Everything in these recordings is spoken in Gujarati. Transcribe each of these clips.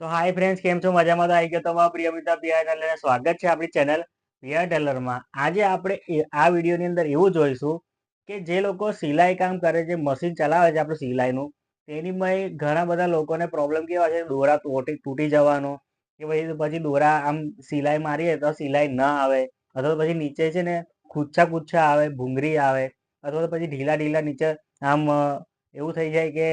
તો હાય ફ્રેન્ડ્સ કેમ છો? મજામાં તો આવી ગયો તમારા પ્રિય મિત્ર પીઆર ટેલર સ્વાગત છે આપણી ચેનલ પીઆર ટેલરમાં આજે આપણે આ વિડીયોની અંદર એવું જોઈશું કે જે લોકો સિલાઈ કામ કરે છે મશીન ચલાવે છે આપણું સિલાઈનું તેનીમાં ઘણા બધા લોકોને પ્રોબ્લેમ કેવા છે? દોરા તૂટી તૂટી જવાનો કે પછી પછી દોરા આમ સિલાઈ મારીએ તો સિલાઈ ન આવે અથવા તો પછી નીચે છે ને કૂચ્છા કૂચ્છા આવે ભૂંગરી આવે અથવા તો પછી ઢીલા ઢીલા નીચે આમ એવું થઈ જાય કે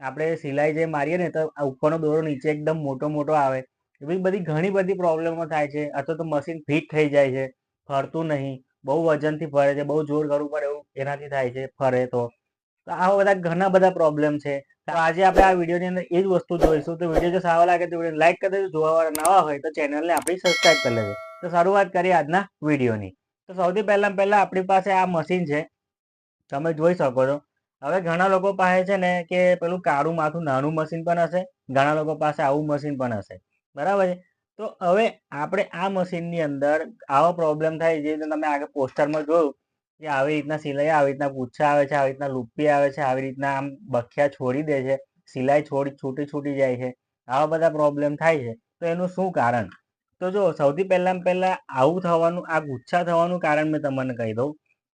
આપણે સિલાઈ જે મારીએ ને તો ઉપરનો દોરો નીચે એકદમ મોટો મોટો આવે. એવી બધી ઘણી બધી પ્રોબ્લેમો થાય છે, અથવા તો મશીન ફિટ થઈ જાય છે, ફરતું નહીં, બહુ વજનથી ફરે છે, બહુ જોર કરવું પડે એવું એનાથી થાય છે, ફરે તો. તો આવા બધા ઘણા બધા પ્રોબ્લેમ છે. તો આજે આપણે આ વિડીયોની અંદર એ જ વસ્તુ જોઈશું. તો વીડિયો જો સારો લાગે તો વીડિયો લાઈક કરી દેજો. જોવાવાળા નવા હોય તો ચેનલને આપણી સબસ્ક્રાઈબ કરી લેજો. તો શરૂઆત કરીએ આજના વિડીયોની તો સૌથી પહેલા પહેલા આપણી પાસે આ મશીન છે. તમે જોઈ શકો છો. હવે ઘણા લોકો પાસે છે ને કે પેલું કાળું માથું નાનું મશીન પણ હશે, ઘણા લોકો પાસે આવું મશીન પણ હશે. બરાબર છે? તો હવે આપણે આ મશીનની અંદર આવો પ્રોબ્લેમ થાય જે તમે આગળ પોસ્ટરમાં જોયું, કે આવી રીતના સિલાઈ, આવી રીતના પૂછા આવે છે, આવી રીતના લુપ્પી આવે છે, આવી રીતના આમ બખિયા છોડી દે છે, સિલાઈ છોડી, છૂટી છૂટી જાય છે, આવા બધા પ્રોબ્લેમ થાય છે. તો એનું શું કારણ? તો જો સૌથી પહેલાં પહેલાં આવું થવાનું, આ ગુચ્છા થવાનું કારણ મેં તમને કહી દઉં.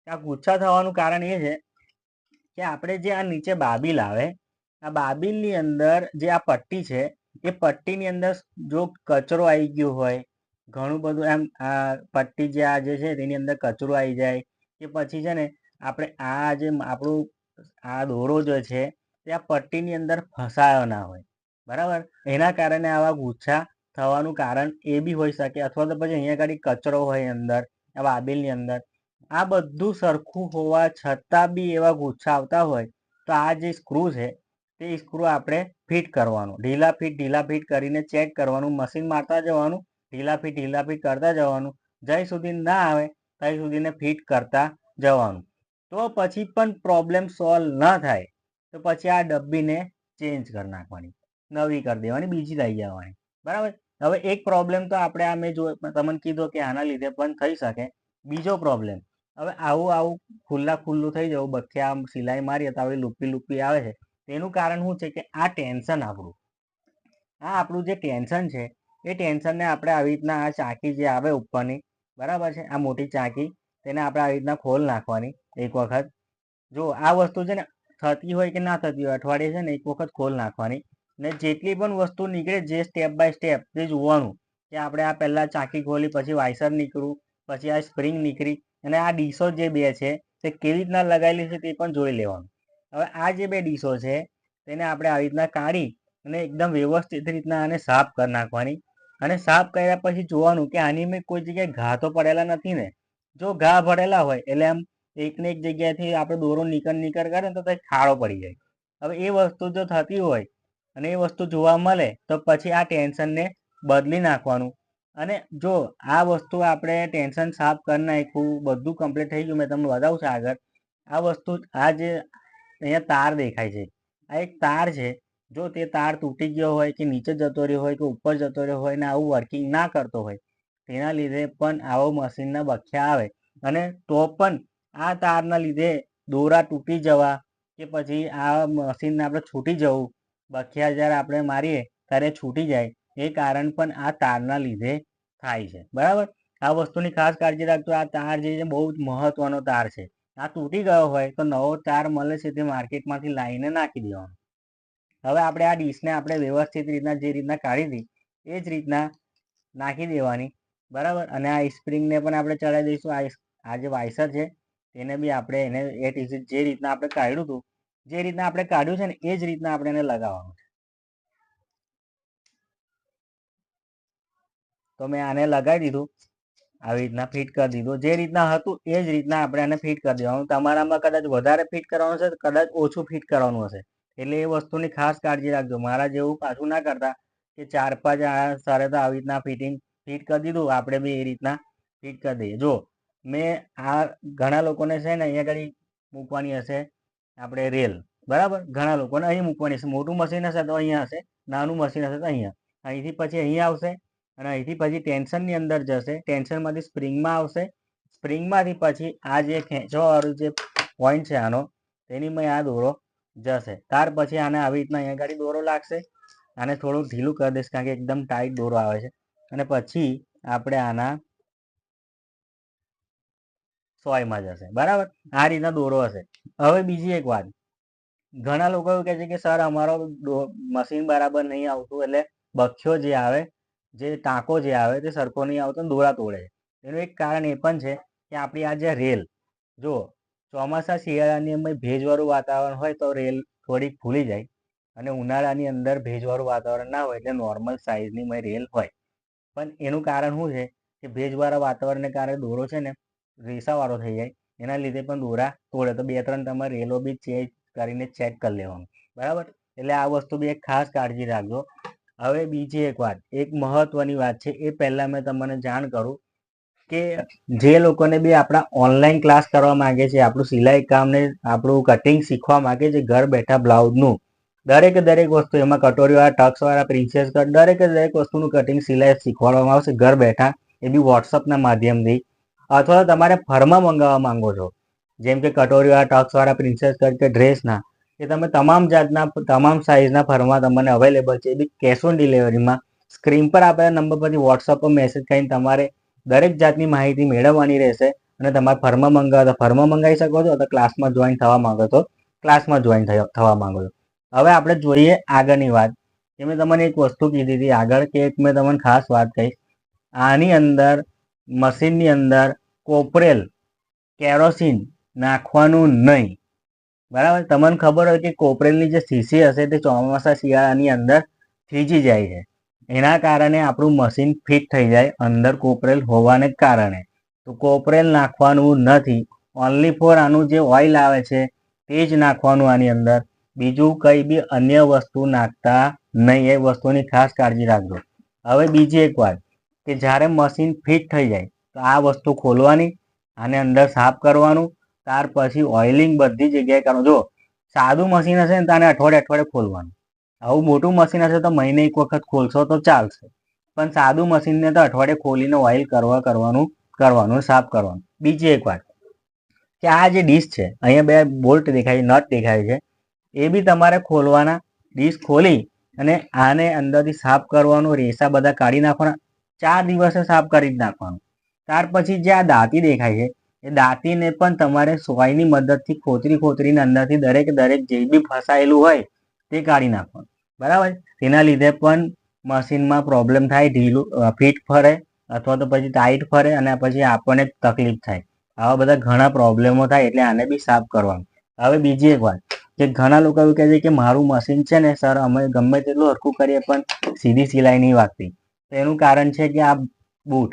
આ ગુચ્છા થવાનું કારણ એ છે કે આપણે જે આ નીચે બાબીલ આવે, આ બાબિલની અંદર જે આ પટ્ટી છે, એ પટ્ટીની અંદર જો કચરો આવી ગયો હોય, ઘણું બધું એમ આ પટ્ટી જે આ જે છે તેની અંદર કચરો આવી જાય, કે પછી છે ને આપણે આ જે આપણું આ દોરો જે છે તે આ પટ્ટીની અંદર ફસાયો ના હોય, બરાબર? એના કારણે આવા ગુચ્છા થવાનું કારણ એ બી હોઈ શકે, અથવા તો પછી અહીંયા આગળ કચરો હોય અંદર, આ બાબીલની અંદર આ બધું સરખું હોવા છતાં બી એવા ગુચ્છા આવતા હોય તો આ જે સ્ક્રૂ છે, તે સ્ક્રૂ આપણે ફિટ કરવાનું. ઢીલા ફિટ ઢીલા ફિટ કરીને ચેક કરવાનું. મશીન મારતા જવાનું, ઢીલા ફિટ ઢીલા ફિટ કરતા જવાનું. જ્યાં સુધી ના આવે, ત્યાં સુધીને ફિટ કરતા જવાનું. તો પછી પણ પ્રોબ્લેમ સોલ્વ ન થાય, તો પછી આ ડબ્બીને ચેન્જ કરી નાખવાની. નવી કરી દેવાની, બીજી લઈ જવાની. બરાબર? હવે એક પ્રોબ્લેમ તો આપણે આ મેં જો, તમને કીધો કે આના લીધે પણ થઈ શકે. બીજો પ્રોબ્લેમ હવે આવું આવું ખુલ્લા ખુલ્લું થઈ જવું, બખ્યા આમ સિલાઈ મારીએ તો આવી લૂપી લુપ્પી આવે છે. તેનું કારણ શું છે કે આ ટેન્શન આપણું. આ આપણું જે ટેન્શન છે, એ ટેન્શનને આપણે આવી રીતના આ ચાકી જે આવે ઉપરની, બરાબર છે? આ મોટી ચાકી, તેને આપણે આવી રીતના ખોલ નાખવાની એક વખત. જો આ વસ્તુ છે ને થતી હોય કે ના થતી હોય, અઠવાડિયે છે ને એક વખત ખોલ નાખવાની. ને જેટલી પણ વસ્તુ નીકળે જે સ્ટેપ બાય સ્ટેપ તે જોવાનું, કે આપણે આ પહેલાં ચાકી ખોલી, પછી વાઇસર નીકળ્યું, પછી આ સ્પ્રિંગ નીકળી અને આ ડીશો જે બે છે, તે કેવી રીતના લગાવેલી છે તે પણ જોઈ લેવાનું. હવે આ જે બે ડીશો છે, તેને આપણે આવી રીતના કાઢી અને એકદમ વ્યવસ્થિત રીતના આને સાફ કરી નાખવાની. અને સાફ કર્યા પછી જોવાનું કે આની મેં કોઈ જગ્યાએ ઘા તો પડેલા નથી ને. જો ઘા ભરેલા હોય, એટલે આમ એકને એક જગ્યાએથી આપણે દોરો નીકળ નીકળ કરે તો તે ખાડો પડી જાય. હવે એ વસ્તુ જો થતી હોય અને એ વસ્તુ જોવા મળે, તો પછી આ ટેન્શનને બદલી નાખવાનું. અને જો આ વસ્તુ આપણે ટેન્શન સાફ કરી નાખ્યું, બધું કમ્પ્લીટ થઈ ગયું, મેં તમને બતાવું છે આગળ. આ વસ્તુ, આ જે અહીંયા તાર દેખાય છે, આ એક તાર છે. જો તે તાર તૂટી ગયો હોય કે નીચે જતો રહ્યો હોય કે ઉપર જતો રહ્યો હોય ને આવું વર્કિંગ ના કરતો હોય, તેના લીધે પણ આવો મશીનના બખ્યા આવે. અને તો પણ આ તારના લીધે દોરા તૂટી જવા કે પછી આ મશીનને આપણે છૂટી જવું, બખિયા જ્યારે આપણે મારીએ ત્યારે છૂટી જાય. એ કારણ પણ આ તારના લીધે થાય છે. બરાબર? આ વસ્તુની ખાસ કાળજી રાખજો. આ તાર જે છે બહુ જ મહત્વનો તાર છે. આ તૂટી ગયો હોય તો નવો તાર મળે છે તે માર્કેટમાંથી લાવીને નાખી દેવાનો. હવે આપણે આ ડીશને આપણે વ્યવસ્થિત રીતના જે રીતના કાઢી હતી, એ જ રીતના નાખી દેવાની. બરાબર? અને આ સ્પ્રિંગને પણ આપણે ચડાવી દઈશું. આ જે વાઇસર છે, તેને બી આપણે એને એ જે રીતના આપણે કાઢ્યું હતું, જે રીતના આપણે કાઢ્યું છે ને, એ જ રીતના આપણે એને લગાવવાનું તો મેં આને લગાવી દીધું. આવી રીતના ફિટ કરી દીધું. જે રીતના હતું એ જ રીતના આપણે આને ફિટ કરી દેવાનું. તમારામાં કદાચ વધારે ફિટ કરવાનું છે કદાચ ઓછું ફિટ કરવાનું હશે. એટલે એ વસ્તુની ખાસ કાળજી રાખજો. મારા જેવું પાછું ના કરતા કે ચાર પાંચ સરે તો આવી રીતના ફિટિંગ ફિટ કરી દીધું. આપણે બી એ રીતના ફિટ કરી દઈએ. જો, મેં આ ઘણા લોકોને છે ને અહીંયા આગળ મૂકવાની હશે આપણે રેલ બરાબર? ઘણા લોકોને અહીં મૂકવાની હશે. મોટું મશીન હશે તો અહીંયા હશે. નાનું મશીન હશે તો અહીંયા. અહીંથી પછી અહીંયા આવશે. અને અહીંથી પછી ટેન્શનની અંદર જશે. ટેન્શનમાંથી સ્પ્રિંગમાં આવશે. સ્પ્રિંગમાંથી પછી આ જે ખેંચવાવાળું જે પોઈન્ટ છે આનો, તેની મેં આ દોરો જશે. ત્યાર પછી આને આવી રીતના અહીંયા ગાડી દોરો લાગશે. આને થોડું ઢીલું કરી દઈશ કારણ કે એકદમ ટાઈટ દોરો આવે છે. અને પછી આપણે આના સોયમાં જશે. બરાબર? આ રીતના દોરો હશે. હવે બીજી એક વાત. ઘણા લોકો એવું કહે છે કે, સર, અમારો મશીન બરાબર નહીં આવતું, એટલે બખ્યો જે આવે જે ટાંકો જે આવે તે સરખો નહીં આવતો દોરા તોડે. એનું એક કારણ એ પણ છે કે આપણી આ જે રેલ જો ચોમાસા શિયાળાની અંદર ભેજવાળું વાતાવરણ હોય તો રેલ થોડીક ફૂલી જાય અને ઉનાળાની અંદર ભેજવાળું વાતાવરણ ના હોય એટલે નોર્મલ સાઇઝની મેં રેલ હોય. પણ એનું કારણ શું છે કે ભેજવાળા વાતાવરણને કારણે દોરો છે ને રેસાવાળો થઈ જાય. એના લીધે પણ દોરા તોડે. તો બે ત્રણ તમારે રેલો બી ચેક કરીને ચેક કરી લેવાનું. બરાબર? એટલે આ વસ્તુ બી એક ખાસ કાળજી રાખજો. હવે બીજી એક વાત, એક મહત્વની વાત છે, એ પહેલાં મેં તમને જાણ કરું કે જે લોકોને બી આપણા ઓનલાઈન ક્લાસ કરવા માંગે છે, આપણું સિલાઈ કામને આપણું કટિંગ શીખવા માંગે છે, ઘર બેઠા બ્લાઉઝનું, દરેકે દરેક વસ્તુ, એમાં કટોરીવાળા, ટક્સવાળા, પ્રિન્સેસ કટ, દરેકે દરેક વસ્તુનું કટિંગ સિલાઈ શીખવાડવામાં આવશે, ઘર બેઠા, એ બી વોટ્સઅપના માધ્યમથી, અથવા તમારે ફરમાં મંગાવવા માંગો છો, જેમ કે કટોરીવાળા, ટક્સવાળા, પ્રિન્સેસ કટ કે ડ્રેસના એ તમે તમામ જાતના, તમામ સાઇઝના ફરમાં તમને અવેલેબલ છે. એ બી કેશ ઓન ડિલિવરીમાં સ્ક્રીન પર આપેલા નંબર પરથી વોટ્સઅપ પર મેસેજ કરીને તમારે દરેક જાતની માહિતી મેળવવાની રહેશે અને તમારે ફર્મા મંગાવો તો ફરમાં મંગાવી શકો છો અથવા ક્લાસમાં જોઈન થવા માંગો તો ક્લાસમાં જોઈન થવા માંગો છો. હવે આપણે જોઈએ આગળની વાત. કે મેં તમને એક વસ્તુ કીધી હતી આગળ કે એક મેં તમને ખાસ વાત કહીશ. આની અંદર મશીનની અંદર કોપરેલ, કેરોસીન નાખવાનું નહીં. બરાબર? તમને ખબર હોય કે કોપરેલની જે શીશી હશે તે ચોમાસા શિયાળાની અંદર થીજી જાય છે. એના કારણે આપણું મશીન ફિટ થઈ જાય અંદર કોપરેલ હોવાને કારણે. તો કોપરેલ નાખવાનું નથી. ઓનલી ફોર આનું જે ઓઇલ આવે છે તે જ નાખવાનું આની અંદર. બીજું કંઈ બી અન્ય વસ્તુ નાખતા નહીં. એ વસ્તુની ખાસ કાળજી રાખજો. હવે બીજી એક વાત કે જ્યારે મશીન ફિટ થઈ જાય તો આ વસ્તુ ખોલવાની આને અંદર સાફ કરવાનું ત્યાર પછી ઓઇલિંગ બધી જગ્યાએ કરવાનું જો સાદું મશીન હશે ને તો આને અઠવાડિયે અઠવાડિયે ખોલવાનું. આવું મોટું મશીન હશે તો મહિને એક વખત ખોલશો તો ચાલશે. પણ સાદું મશીનને તો અઠવાડિયે ખોલીને ઓઇલ કરવા કરવાનું કરવાનું, સાફ કરવાનું. બીજી એક વાત, કે આ જે ડીશ છે, અહીંયા બે બોલ્ટ દેખાય નટ દેખાય છે. એ બી તમારે ખોલવાના. ડીશ ખોલી અને આને અંદરથી સાફ કરવાનું, રેસા બધા કાઢી નાખવાના. ચાર દિવસે સાફ કરી જ નાખવાનું. ત્યાર પછી જે આ દાંતી દેખાય છે એ દાંતીને પણ તમારે સોયની મદદથી ખોતરી ખોતરીને અંદરથી દરેક દરેક જે બી ફસાયેલું હોય તે કાઢી નાખવાનું. બરાબર? તેના લીધે પણ મશીનમાં પ્રોબ્લેમ થાય, ઢીલું ફિટ ફરે અથવા તો પછી ટાઈટ ફરે અને પછી આપણને તકલીફ થાય. આવા બધા ઘણા પ્રોબ્લેમો થાય એટલે આને બી સાફ કરવાનું. હવે બીજી એક વાત કે ઘણા લોકો એવું કહે છે કે મારું મશીન છે ને સર, અમે ગમે તેટલું હરખું કરીએ પણ સીધી સિલાઈ નહીં. વાગતી તો એનું કારણ છે કે આ બૂટ,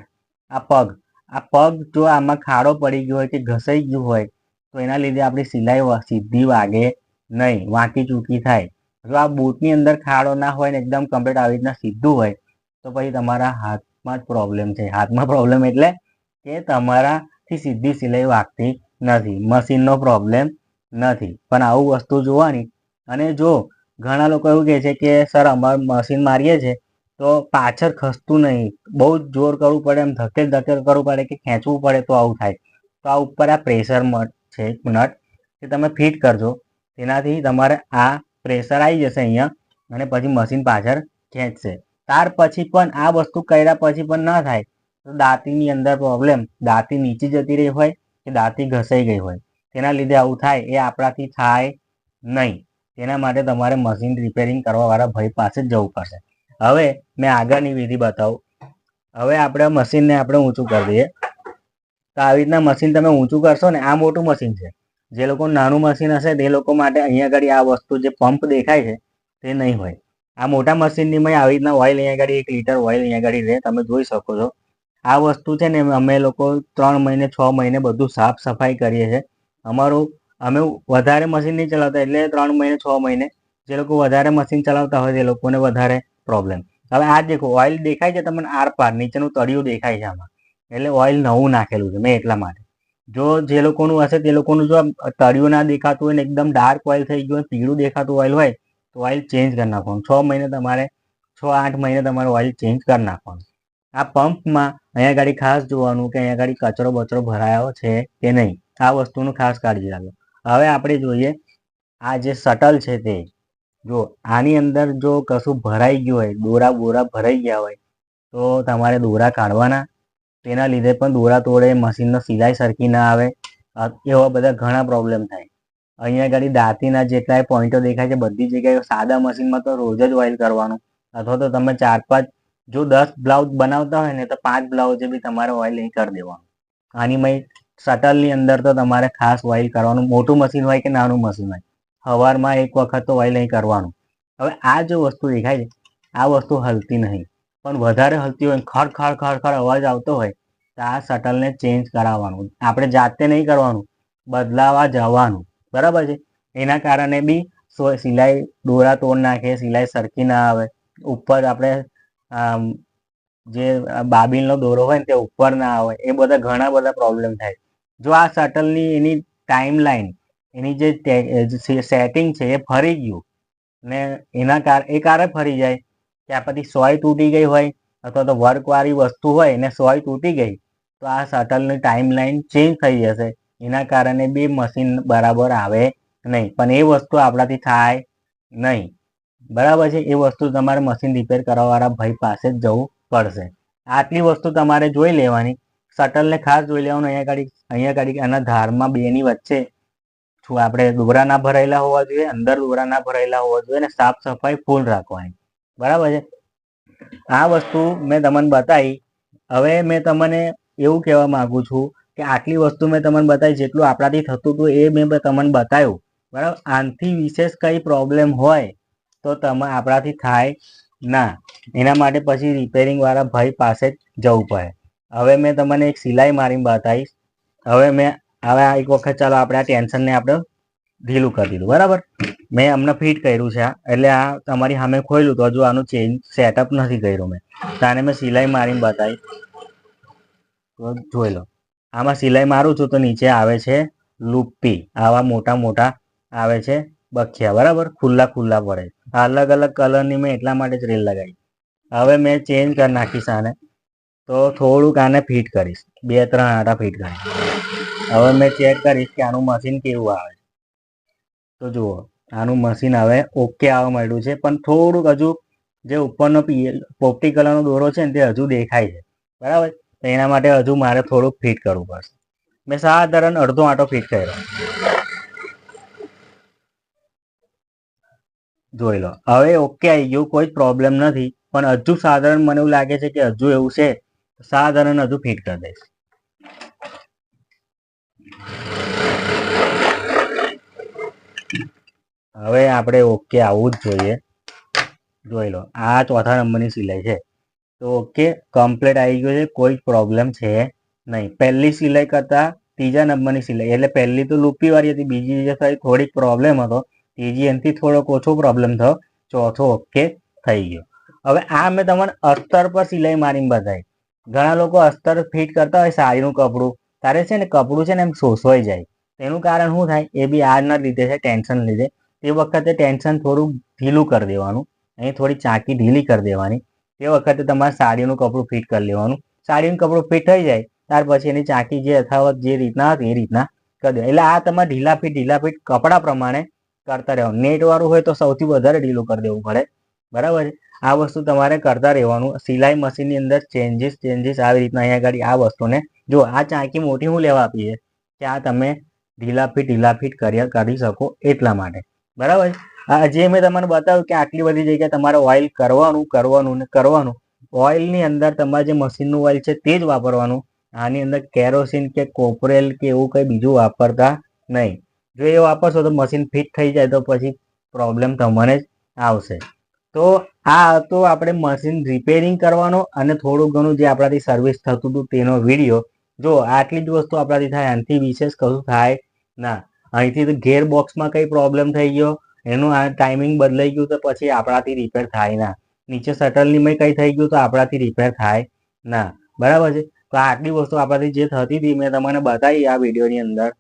આ પગ આ પગ જો આમાં ખાડો પડી ગયો હોય કે ઘસાઈ ગયું હોય, તો એના લીધે આપણી સિલાઈ સીધી વાગે નહીં, વાંકી ચૂકી થાય. જો આ બૂટની અંદર ખાડો ના હોય ને એકદમ કમ્પ્લીટ આવી રીતના સીધું હોય, તો પછી તમારા હાથમાં જ પ્રોબ્લેમ છે. હાથમાં પ્રોબ્લેમ એટલે કે તમારાથી સીધી સિલાઈ વાગતી નથી, મશીનનો પ્રોબ્લેમ નથી. પણ આવું વસ્તુ જોવાની, અને જો ઘણા લોકો એવું કહે છે કે, સર, અમારું મશીન મારીએ છીએ તો પાછળ ખસતું નહીં. બહુ જ જોર કરવું પડે, એમ ધકેલ ધકેલ કરવું પડે કે ખેંચવું પડે તો આવું થાય. તો આ ઉપર આ પ્રેશર મટ છે, નટ કે તમે ફિટ કરજો. તેનાથી તમારે આ પ્રેશર આવી જશે અહીંયા અને પછી મશીન પાછળ ખેંચશે. ત્યાર પછી પણ આ વસ્તુ કર્યા પછી પણ ન થાય. તો દાંતીની અંદર પ્રોબ્લેમ દાંતી નીચે જતી રહી હોય કે દાંતી ઘસાઈ ગઈ હોય. તેના લીધે આવું થાય, એ આપણાથી થાય નહીં. તેના માટે તમારે મશીન રિપેરિંગ કરવાવાળા ભાઈ પાસે જવું પડશે. હવે મેં આગળની વિધિ બતાવું. હવે આપણે મશીનને આપણે ઊંચું કરી દઈએ. તો આવી રીતના મશીન તમે ઊંચું કરશો ને, આ મોટું મશીન છે. જે લોકો નાનું મશીન હશે તે લોકો માટે અહીંયા આગળ આ વસ્તુ જે પંપ દેખાય છે, તે નહીં હોય. આ મોટા મશીનની મેં આવી રીતના ઓઇલ અહીંયા આગળ એક લીટર ઓઇલ અહીંયા આગળ રહે, તમે જોઈ શકો છો. આ વસ્તુ છે ને, અમે લોકો ત્રણ મહિને, છ મહિને બધું સાફ સફાઈ કરીએ છીએ. અમારું, અમે વધારે મશીન નહીં ચલાવતા, એટલે ત્રણ મહિને, છ મહિને જે લોકો વધારે મશીન ચલાવતા હોય તે લોકોને વધારે પ્રોબ્લેમ હવે આ દેખો ઓઇલ દેખાય છે તમને આર પાર, નીચેનું તળિયું દેખાય છે આમાં. એટલે ઓઇલ નવું નાખેલું છે, મેં એટલા માટે. જો જે લોકોનું હશે, તે લોકોનું જો તળિયું ના દેખાતું હોય ને, એકદમ ડાર્ક ઓઇલ થઈ ગયું હોય, પીળું દેખાતું ઓઇલ હોય, તો ઓઇલ ચેન્જ કરી નાખવાનું. છ મહિને તમારે, છ આઠ મહિને તમારે ઓઇલ ચેન્જ કરી નાખવાનું. આ પંપમાં અહીંયા ગાડી ખાસ જોવાનું કે અહીંયા ગાડી કચરો બચરો ભરાયો છે કે નહીં? આ વસ્તુનું ખાસ કાળજી રાખજો. હવે આપણે જોઈએ, આ જે શટલ છે તે જો આની અંદર જો કશું ભરાઈ ગયું હોય, દોરા બોરા ભરાઈ ગયા હોય, તો તમારે દોરા કાઢવાના. તેના લીધે પણ દોરા તોડે, મશીનનો સિલાઈ સરખી ના આવે એવા બધા ઘણા પ્રોબ્લેમ થાય. અહીંયા આગળ દાંતીના જેટલાય પોઈન્ટો દેખાય છે, બધી જગ્યાએ સાદા મશીનમાં તો રોજ જ ઓઇલ કરવાનું. અથવા તો તમે ચાર, પાંચ, જો દસ બ્લાઉઝ બનાવતા હોય ને, તો પાંચ બ્લાઉઝે બી તમારે ઓઇલ નહીં કરી દેવાનું. આની મય શટલની અંદર તો તમારે ખાસ ઓઇલ કરવાનું. મોટું મશીન હોય કે નાનું મશીન હોય. સવારમાં એક વખત તો ઓઇલ નહીં કરવાનું. હવે આ જો વસ્તુ દેખાય છે, આ વસ્તુ હલતી નહીં. પણ વધારે હલતી હોય ખડ ખડ ખડ ખડ અવાજ આવતો હોય, તો આ શટલને ચેન્જ કરાવવાનું. આપણે જાતે નહીં કરવાનું, બદલાવા જવાનું. બરાબર છે? એના કારણે બી સિલાઈ દોરા તોડ નાખે, સિલાઈ સરખી ના આવે. ઉપર આપણે જે બાબીલનો દોરો હોય ને તે ઉપર ના આવે. એ બધા ઘણા બધા પ્રોબ્લેમ થાય. જો આ શટલની એની ટાઈમ લાઈન એની જે સેટિંગ છે એ ફરી ગયું. ને એના કાર, એ કારે ફરી જાય. કે આ પછી સોય તૂટી ગઈ હોય, અથવા તો વર્કવાળી વસ્તુ હોય ને સોય તૂટી ગઈ, તો આ શટલની ટાઈમ લાઈન ચેન્જ થઈ જશે. એના કારણે બી મશીન બરાબર આવે નહીં. પણ એ વસ્તુ આપણાથી થાય નહીં. બરાબર છે? એ વસ્તુ તમારે મશીન રિપેર કરવાવાળા ભાઈ પાસે જ જવું પડશે. આટલી વસ્તુ તમારે જોઈ લેવાની. શટલને ખાસ જોઈ લેવાનું. અહીંયા ગાડી અહીંયા ગાડી આના ધારમાં બેની વચ્ચે આપણે દોરા ના ભરાયેલા હોવા જોઈએ, અંદર દોરા ના ભરાયેલા હોવા જોઈએ અને સાફ સફાઈ ફૂલ રાખવાની. બરાબર છે? આ વસ્તુ મેં તમને બતાવી. હવે મેં તમને એવું કહેવા માંગુ છું કે આટલી વસ્તુ મેં તમને બતાવી, જેટલું આપણાથી થતું હતું એ મેં તમને બતાવ્યું. બરાબર? આનાથી વિશેષ કઈ પ્રોબ્લેમ હોય તો તમે, આપણાથી થાય ના. એના માટે પછી રિપેરિંગ વાળા ભાઈ પાસે જ જવું પડે. હવે મેં તમને એક સિલાઈ મારીને બતાવીશ. હવે મેં હવે આ એક વખત ચાલો આપણે આ ટેન્શનને આપણે ઢીલું કરી દીધું, બરાબર? મેં અમને ફિટ કર્યું છે એટલે આ તમારી સામે ખોલ્યું તો હજુ આનું ચેન્જ સેટઅપ નથી કર્યું મેં. તાને મેં સિલાઈ મારીને બતાવી. જોઈ લો, આમાં સિલાઈ મારું છું તો નીચે આવે છે લુપ્પી, આવા મોટા મોટા આવે છે બખિયા, બરાબર? ખુલ્લા ખુલ્લા પડે અલગ અલગ કલરની મેં એટલા માટે જ રીલ લગાવી. હવે મેં ચેન્જ કરી નાખીશ આને. તો થોડુંક આને ફિટ કરીશ. બે ત્રણ આટા ફિટ કરીશ. હવે મેં ચેક કરીશ કે આનું મશીન કેવું આવે. તો જુઓ, આનું મશીન હવે ઓકે આવવા માંડ્યું છે, પણ થોડુંક હજુ જે ઉપરનો પોપટી કલરનો દોરો છે ને તે હજુ દેખાય છે. બરાબર? તો એના માટે હજુ મારે થોડુંક ફિટ કરવું પડશે. મેં સાધારણ અડધો આંટો ફિટ કર્યો. જોઈ લો, હવે ઓકે આવી ગયું, કોઈ પ્રોબ્લેમ નથી, પણ હજુ સાધારણ મને એવું લાગે છે કે હજુ એવું છે સાધારણ હજુ ફિટ કરી દઈશ. હવે આપણે ઓકે આવવું જ જોઈએ. જોઈ લો, આ ચોથા નંબરની સિલાઈ છે. તો ઓકે કમ્પ્લીટ આવી ગયો છે, કોઈ પ્રોબ્લેમ છે નહીં. પહેલી સિલાઈ કરતાં ત્રીજા નંબરની સિલાઈ, એટલે પહેલી તો લૂપી વાળી હતી, બીજી જે થોડીક પ્રોબ્લેમ હતો, ત્રીજી એનાથી થોડોક ઓછો પ્રોબ્લેમ થયો, ચોથો ઓકે થઈ ગયો. હવે આ મેં તમને અસ્તર પર સિલાઈ મારીને બતાવી. ઘણા લોકો અસ્તર ફિટ કરતા હોય સાડીનું કપડું તારે છે ને કપડું છે ને એમ શોષવાઈ જાય. તેનું કારણ શું થાય? એ બી આના લીધે છે, ટેન્શન લીધે. તે વખતે ટેન્શન થોડું ઢીલું કરી દેવાનું. અહીં થોડી ચાંકી ઢીલી કરી દેવાની. તે વખતે તમારે સાડીનું કપડું ફિટ કરી લેવાનું. સાડીનું કપડું ફિટ થઈ જાય, ત્યાર પછી એની ચાંકી જે યથાવત જે રીતના હતી એ રીતના કરી દે એટલે આ તમારે ઢીલા ફીટ ઢીલા ફીટ કપડા પ્રમાણે કરતા રહેવાનું. નેટ વાળું હોય તો સૌથી વધારે ઢીલું કરી દેવું પડે. બરાબર? છે આ વસ્તુ તમારે કરતા રહેવાનું. સિલાઈ મશીનની અંદર ચેન્જીસ ચેન્જીસ આવી રીતના અહીંયા આગળ આ વસ્તુને. જો આ ચાંકી મોટી હું લેવા આપીએ કે આ તમે ઢીલા ફીટ ઢીલા ફીટ કરી કરી શકો એટલા માટે. બરાબર? આ જે મેં તમને બતાવ્યું કે આટલી બધી જગ્યાએ તમારે ઓઇલ કરવાનું કરવાનું ને કરવાનું. ઓઇલની અંદર તમારે જે મશીનનું ઓઇલ છે તે જ વાપરવાનું. આની અંદર કેરોસીન કે કોપરેલ કે એવું કંઈ બીજું વાપરતા નહીં. જો એ વાપરશો તો મશીન ફિટ થઈ જાય તો પછી પ્રોબ્લેમ તમને જ આવશે. તો આ હતો આપણે મશીન રિપેરિંગ કરવાનો અને થોડું ઘણું જે આપણાથી સર્વિસ થતું હતું તેનો વીડિયો જો આટલી જ વસ્તુ આપણાથી થાય, આનાથી વિશેષ કશું થાય ના. અહીંથી તો ગેર બોક્સમાં કંઈ પ્રોબ્લેમ થઈ ગયો, એનું આ ટાઈમિંગ બદલાઈ ગયું તો પછી આપણાથી રિપેર થાય ના. નીચે શટલની મેં કંઈ થઈ ગયું તો આપણાથી રિપેર થાય ના. બરાબર છે? તો આટલી વસ્તુ આપણાથી જે થતી હતી મેં તમને બતાવી આ વિડીયોની અંદર.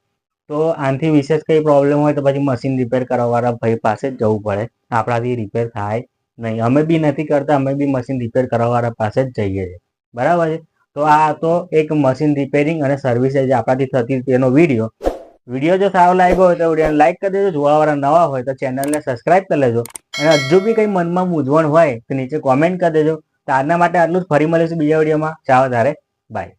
તો આનાથી વિશેષ કંઈ પ્રોબ્લેમ હોય તો પછી મશીન રિપેર કરવાવાળા ભાઈ પાસે જ જવું પડે. આપણાથી રિપેર થાય નહીં, અમે બી નથી કરતા, અમે બી મશીન રિપેર કરવાવાળા પાસે જ જઈએ છીએ. બરાબર છે? તો આ તો એક મશીન રિપેરિંગ અને સર્વિસ જે આપણાથી થતી એનો વીડિયો વીડિયો જો સારો લાગ્યો હોય તો વિડીયોને લાઈક કરી દેજો. જોવાવાળા નવા હોય તો ચેનલને સબસ્ક્રાઈબ કરી લેજો. અને હજુ બી કંઈ મનમાં મૂંઝવણ હોય તો નીચે કોમેન્ટ કરી દેજો. તો આજના માટે આટલું જ. ફરી મળીશું બીજા વિડીયોમાં. ચાલો તારે. બાય